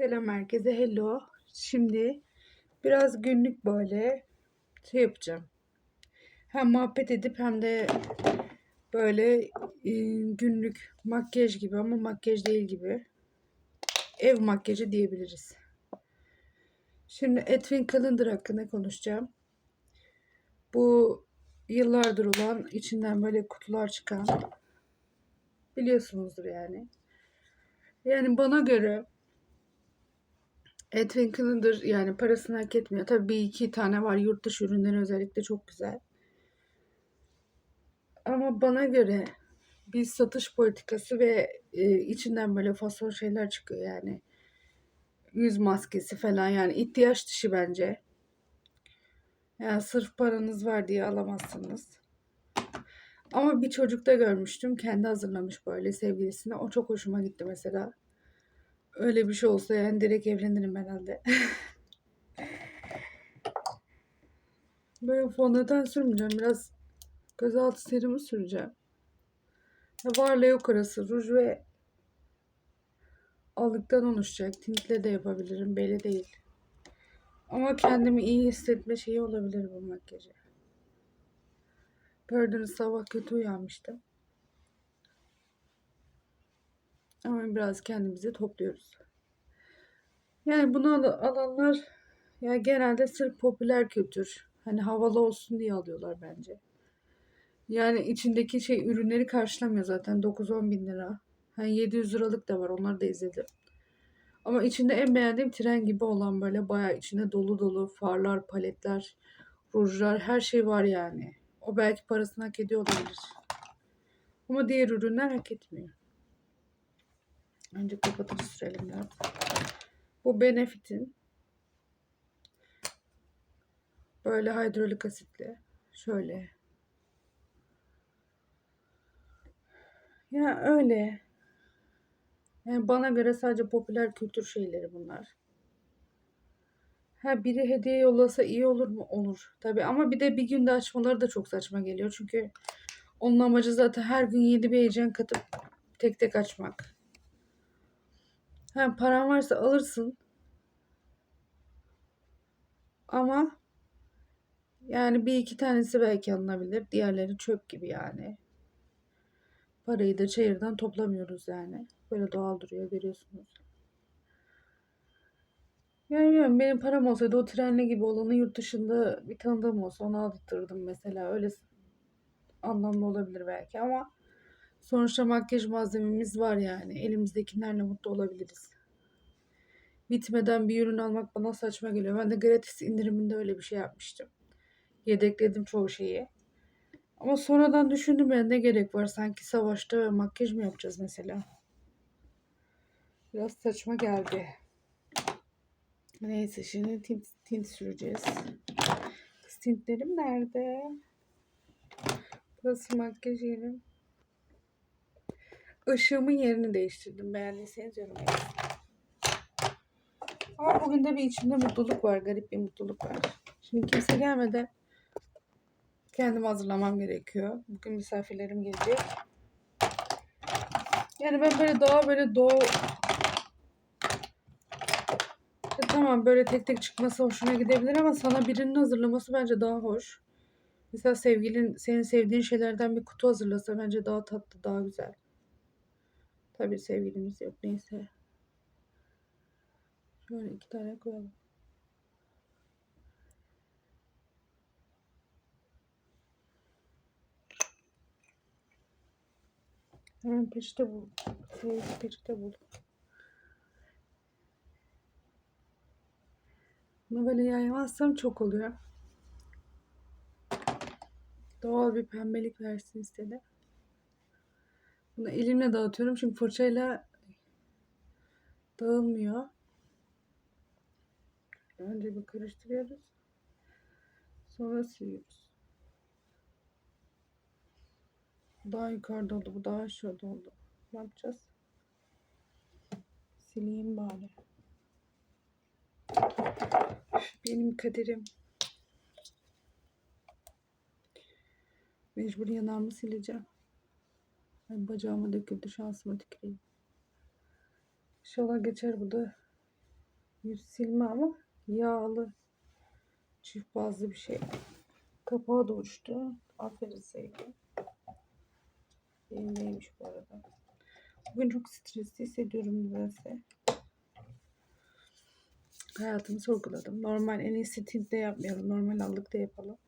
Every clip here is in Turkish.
Selam herkese, hello. Şimdi biraz günlük böyle şey yapacağım. Hem muhabbet edip hem de böyle e, günlük makyaj gibi ama makyaj değil gibi. Ev makyajı diyebiliriz. Şimdi Edwin Calendar hakkında konuşacağım. Bu yıllardır olan içinden böyle kutular çıkan biliyorsunuzdur yani. Yani bana göre Edwin Calendar yani parasını hak etmiyor. Tabii bir iki tane var yurt dışı ürünleri özellikle çok güzel. Ama bana göre bir satış politikası ve e, içinden böyle fason şeyler çıkıyor yani. Yüz maskesi falan yani ihtiyaç dışı bence. Yani sırf paranız var diye alamazsınız. Ama bir çocukta görmüştüm. Kendi hazırlamış böyle sevgilisine. O çok hoşuma gitti mesela. Öyle bir şey olsa yani direkt evlenirim herhalde. Böyle fondöten sürmeyeceğim. Biraz gözaltı serimi süreceğim. Varla yok arası. Ruj ve allıktan oluşacak. Tintle de yapabilirim. Belli değil. Ama kendimi iyi hissetme şeyi olabilir bu makyajı. Gördüğünüz sabah kötü uyanmıştım. Ama biraz kendimizi topluyoruz. Yani bunu al- alanlar ya genelde sırf popüler kültür. Hani havalı olsun diye alıyorlar bence. Yani içindeki şey ürünleri karşılamıyor zaten 9-10 bin lira. Hani 700 liralık da var onları da izledim. Ama içinde en beğendiğim tren gibi olan böyle bayağı içinde dolu dolu farlar, paletler, rujlar her şey var yani. O belki parasını hak ediyor olabilir. Ama diğer ürünler hak etmiyor. Önce kapatıcı sürelim biraz. Bu Benefit'in böyle hidrolik asitli. Şöyle. Ya öyle. Yani bana göre sadece popüler kültür şeyleri bunlar. Ha biri hediye yollasa iyi olur mu? Olur. Tabii ama bir de bir günde açmaları da çok saçma geliyor. Çünkü onun amacı zaten her gün yeni bir heyecan katıp tek tek açmak. Ha paran varsa alırsın. Ama yani bir iki tanesi belki alınabilir. Diğerleri çöp gibi yani. Parayı da çayırdan toplamıyoruz yani. Böyle doğal duruyor görüyorsunuz. Yani bilmiyorum, benim param olsaydı o trenle gibi olanı yurt dışında bir tanıdığım olsa onu aldırtırdım mesela. Öyle anlamlı olabilir belki ama sonuçta makyaj malzememiz var yani. Elimizdekilerle mutlu olabiliriz. Bitmeden bir ürün almak bana saçma geliyor. Ben de gratis indiriminde öyle bir şey yapmıştım. Yedekledim çoğu şeyi. Ama sonradan düşündüm ya ne gerek var sanki savaşta makyaj mı yapacağız mesela. Biraz saçma geldi. Neyse şimdi tint, tint süreceğiz. Kız tintlerim nerede? Burası makyaj yerim. Işığımın yerini değiştirdim. Beğendiyseniz yorum yazın. Ama bugün de bir içimde mutluluk var. Garip bir mutluluk var. Şimdi kimse gelmeden kendim hazırlamam gerekiyor. Bugün misafirlerim gelecek. Yani ben böyle daha böyle doğu E tamam böyle tek tek çıkması hoşuna gidebilir ama sana birinin hazırlaması bence daha hoş. Mesela sevgilin senin sevdiğin şeylerden bir kutu hazırlasa bence daha tatlı, daha güzel. Tabii sevgilimiz yok neyse. Şöyle iki tane koyalım. Hemen peçete bul. Sevgili peçete bul. Bunu böyle yaymazsam çok oluyor. Doğal bir pembelik versin istedi. Bunu elimle dağıtıyorum çünkü fırçayla dağılmıyor. Önce bir karıştırıyoruz. Sonra siliyoruz. Daha yukarıda oldu. Bu daha aşağıda oldu. Ne yapacağız? Sileyim bari. Benim kaderim. Mecbur yanağımı sileceğim. Ay bacağıma döküldü şansıma tüküreyim. İnşallah geçer bu da. Yüz silme ama yağlı. Çift bazlı bir şey. Kapağı da uçtu. Aferin sevgilim. Elimdeymiş bu arada. Bugün çok stresli hissediyorum nedense. Hayatımı sorguladım. Normal en iyisi tintte yapmayalım. Normal allıkta yapalım.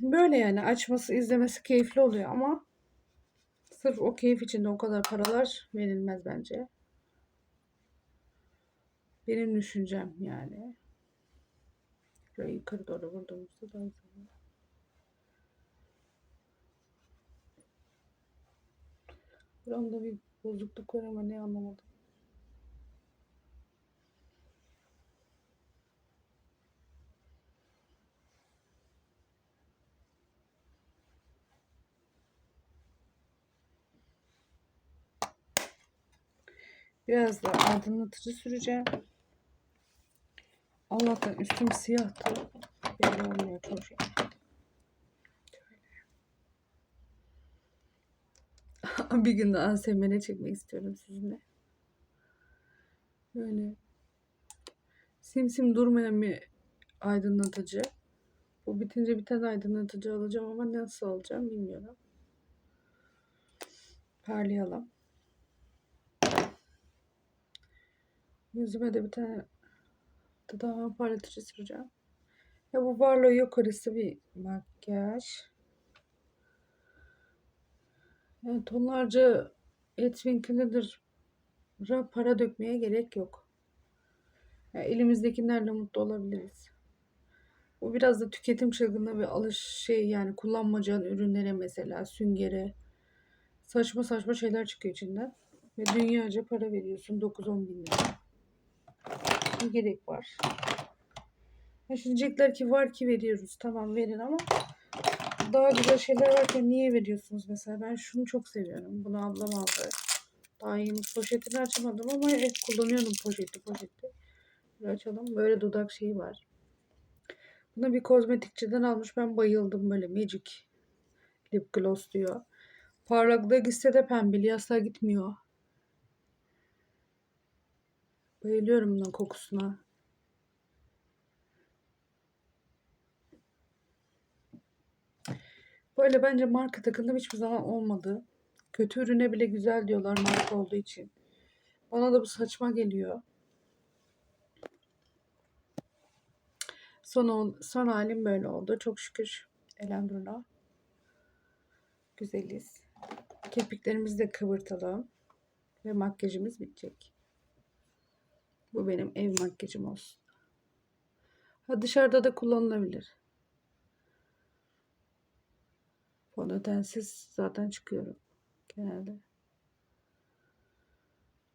Böyle yani açması izlemesi keyifli oluyor ama sırf o keyif için de o kadar paralar verilmez bence. Benim düşüncem yani. Şöyle yukarı doğru vurduğumuzda daha güzel. Buramda bir bozukluk var ama ne anlamadım. Biraz da aydınlatıcı süreceğim. Allah'tan üstüm siyahtı. Belli olmuyor çok şey. bir gün daha ASMR çekmek istiyorum sizinle. Böyle simsim durmayan bir aydınlatıcı. Bu bitince bir tane aydınlatıcı alacağım ama nasıl alacağım bilmiyorum. Parlayalım. Yüzüme de bir tane daha parlatıcı süreceğim. Ya bu varlığı yok arası bir makyaj. Yani tonlarca Edwin para dökmeye gerek yok. Yani elimizdekilerle mutlu olabiliriz. Bu biraz da tüketim çılgınlığı ve alış şey yani kullanmayacağın ürünlere mesela süngere saçma saçma şeyler çıkıyor içinden. Ve dünyaca para veriyorsun 9-10 bin lira. Ne gerek var? Ya şimdi diyecekler ki var ki veriyoruz. Tamam verin ama daha güzel şeyler varken niye veriyorsunuz mesela? Ben şunu çok seviyorum. Bunu ablam aldı. Daha yeni poşetini açamadım ama hep kullanıyorum poşeti poşeti. Bir açalım. Böyle dudak şeyi var. Bunu bir kozmetikçiden almış. Ben bayıldım böyle Magic Lip Gloss diyor. Parlaklığı gitse de pembeli asla gitmiyor. Bayılıyorum bunun kokusuna. Böyle bence marka takındım hiçbir zaman olmadı. Kötü ürüne bile güzel diyorlar marka olduğu için. Bana da bu saçma geliyor. Son, son halim böyle oldu. Çok şükür. Elhamdülillah. Güzeliz. Kirpiklerimizi de kıvırtalım. Ve makyajımız bitecek. Bu benim ev makyajım olsun. Ha dışarıda da kullanılabilir. Fondötensiz zaten çıkıyorum genelde.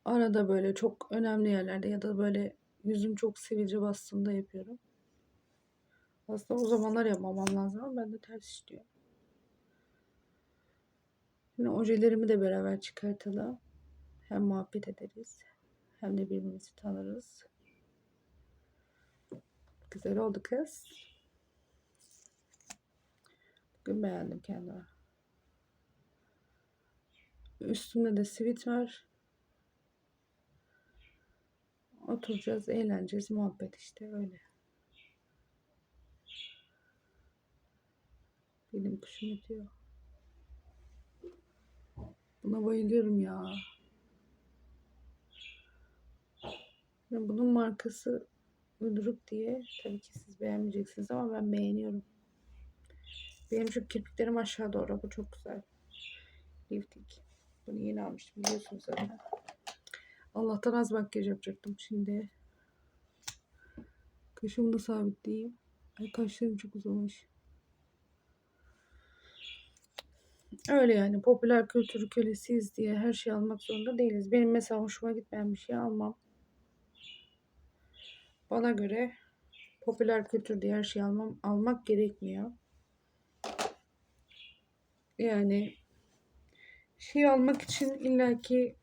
Arada böyle çok önemli yerlerde ya da böyle yüzüm çok sivilce bastığında yapıyorum. Aslında o zamanlar yapmamam lazım ama ben de ters işliyor. Şimdi ojelerimi de beraber çıkartalım. Hem muhabbet ederiz. Hem de birbirimizi tanırız. Güzel oldu kız. Bugün beğendim kendimi. Üstümde de sivit var. Oturacağız, eğleneceğiz, muhabbet işte öyle. Benim kuşum ötüyor. Buna bayılıyorum ya. Bunun markası uyduruk diye tabii ki siz beğenmeyeceksiniz ama ben beğeniyorum. Benim şu kirpiklerim aşağı doğru. Bu çok güzel. Lifting. Bunu yeni almıştım biliyorsunuz zaten. Allah'tan az makyaj yapacaktım şimdi. Kaşımı da sabitleyeyim. Ay kaşlarım çok uzamış. Öyle yani popüler kültür kölesiyiz diye her şeyi almak zorunda değiliz. Benim mesela hoşuma gitmeyen bir şey almam. Bana göre popüler kültür diye her şeyi almam, almak gerekmiyor. Yani şey almak için illaki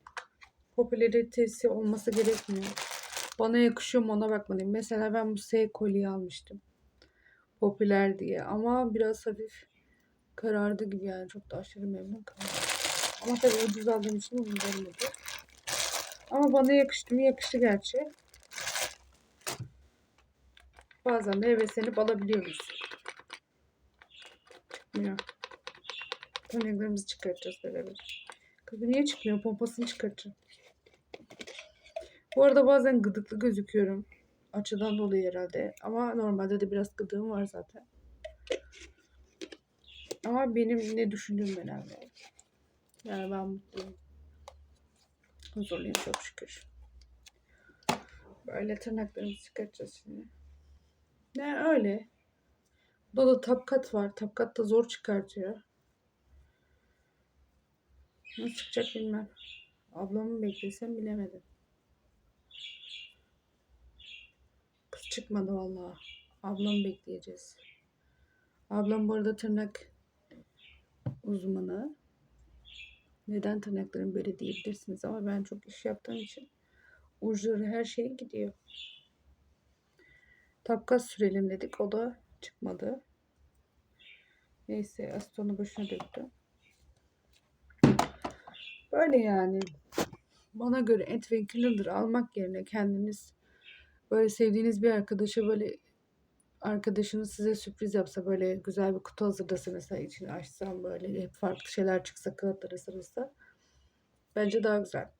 popülaritesi olması gerekmiyor. Bana yakışıyor mu ona bakmalıyım. Mesela ben bu S kolyeyi almıştım. Popüler diye ama biraz hafif karardı gibi yani çok da aşırı memnun kalmadım. Ama tabii ucuz aldığım için umurumda Ama bana yakıştı mı yakıştı gerçi. Bazen de heveslenip alabiliyoruz. Çıkmıyor. Tırnaklarımızı çıkartacağız beraber. Kız niye çıkmıyor? Pompasını çıkartacağım. Bu arada bazen gıdıklı gözüküyorum. Açıdan dolayı herhalde. Ama normalde de biraz gıdığım var zaten. Ama benim ne düşündüğüm önemli. Yani ben mutluyum. Huzurluyum çok şükür. Böyle tırnaklarımızı çıkartacağız şimdi. Ne öyle. Burada da tapkat var. Tapkat da zor çıkartıyor. Nasıl çıkacak bilmem. Ablamı beklesem bilemedim. Kız çıkmadı vallahi. Ablamı bekleyeceğiz. Ablam bu arada tırnak uzmanı. Neden tırnaklarım böyle diyebilirsiniz ama ben çok iş yaptığım için uçları her şeye gidiyor. Tapkas sürelim dedik. O da çıkmadı. Neyse asitonu boşuna döktüm. Böyle yani. Bana göre Edwin Cleaner almak yerine kendiniz böyle sevdiğiniz bir arkadaşa böyle arkadaşınız size sürpriz yapsa böyle güzel bir kutu hazırlasa mesela içini açsam böyle hep farklı şeyler çıksa kağıtlara sarılsa bence daha güzel.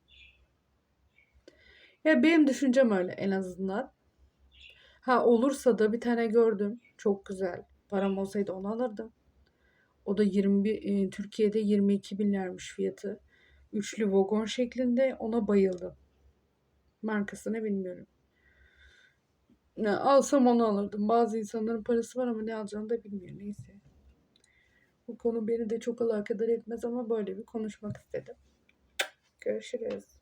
Ya benim düşüncem öyle en azından. Ha olursa da bir tane gördüm. Çok güzel. Param olsaydı onu alırdım. O da 21 e, Türkiye'de 22 binlermiş fiyatı. Üçlü vagon şeklinde ona bayıldım. Markasını bilmiyorum. Ne alsam onu alırdım. Bazı insanların parası var ama ne alacağını da bilmiyor. Neyse. Bu konu beni de çok alakadar etmez ama böyle bir konuşmak istedim. Görüşürüz.